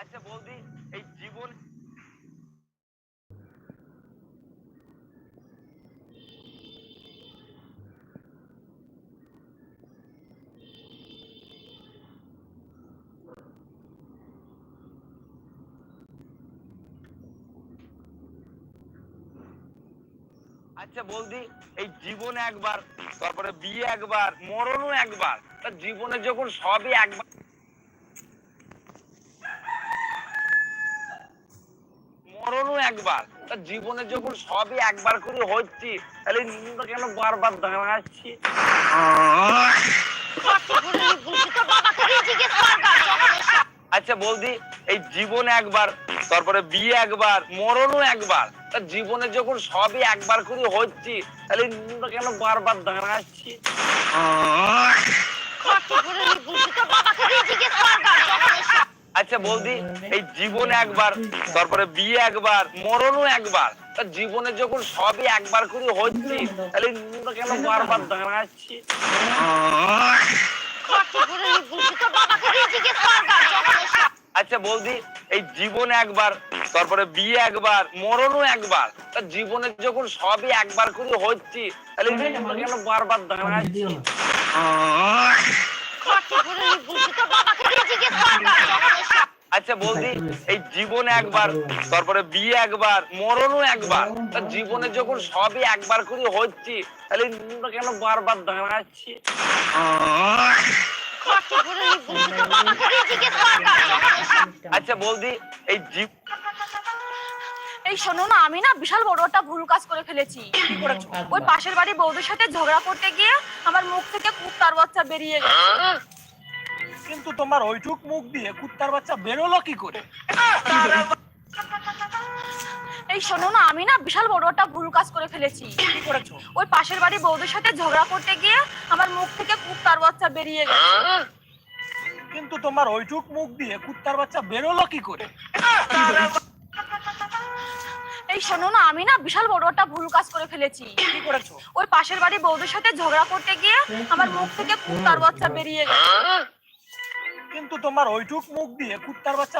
আচ্ছা বৌদি, এই জীবন আচ্ছা বৌদি, এই জীবন একবার, তারপরে বিয়ে একবার, মরণও একবার জীবনে যখন সবই একবার মরণও একবার। জীবনে যখন সবই একবার করে হচ্ছে, তাহলে নিন্দা কেন বারবার দাঁড়াচ্ছি আচ্ছা বৌদি, এই জীবনে একবার, তারপরে বিয়ে একবার, মরণও একবার, তা জীবনে যখন সবই একবার করে হচ্ছে, তাহলে নিন্দা কেন বারবার দাঁড়াচ্ছি আচ্ছা বৌদি? এই জীবনে একবার, তারপরে বিয়ে একবার, মরণও একবার। জীবনে যখন সবই একবার করে হচ্ছে, তাহলে কেন বারবার দাঁড়াচ্ছি? আচ্ছা বৌদি, এই জীবনে একবার, তারপরে বিয়ে একবার, মরণও একবার, তা জীবনে যখন সবই একবার করে হচ্ছে, তাহলে কেন বারবার দাঁড়াচ্ছি? আচ্ছা বৌদি এই জীবনে একবার তারপরে বিয়ে একবার মরণও একবার তা জীবনে যখন সবই একবার করে হচ্ছে তাহলে কেন বারবার দাঁড়াচ্ছি? আচ্ছা বৌদি এই জীব এই শোনো না আমি না বিশাল বড় একটা ভুল কাজ করে ফেলেছি। ওই পাশের বাড়ি বৌদির সাথে ঝগড়া করতে গিয়ে আমার মুখ থেকে কুত্তার বাচ্চা বেরিয়ে গেছে। কিন্তু তোমার ওইটুক মুখ দিয়ে কুত্তার বাচ্চা বেরোলো কি করে? এই শোনো না আমি না বিশাল বড় একটা ভুল কাজ করে ফেলেছি। কি করেছ? ওই পাশের বাড়ি বৌদির সাথে ঝগড়া করতে গিয়ে আমার মুখ থেকে কুত্তার বাচ্চা বেরিয়ে গেছে। কিন্তু তোমার ওইটুক মুখ দিয়ে কুত্তার বাচ্চা বেরোলো কি করে? এই শোনো না আমি না বিশাল বড় একটা ভুল কাজ করে ফেলেছি। কি করেছ? ওই পাশের বাড়ি বৌদির সাথে ঝগড়া করতে গিয়ে আমার মুখ থেকে কুত্তার বাচ্চা বেরিয়ে গেছে। কিন্তু তোমার ওইটুক মুখ দিয়ে কুত্তার বাচ্চা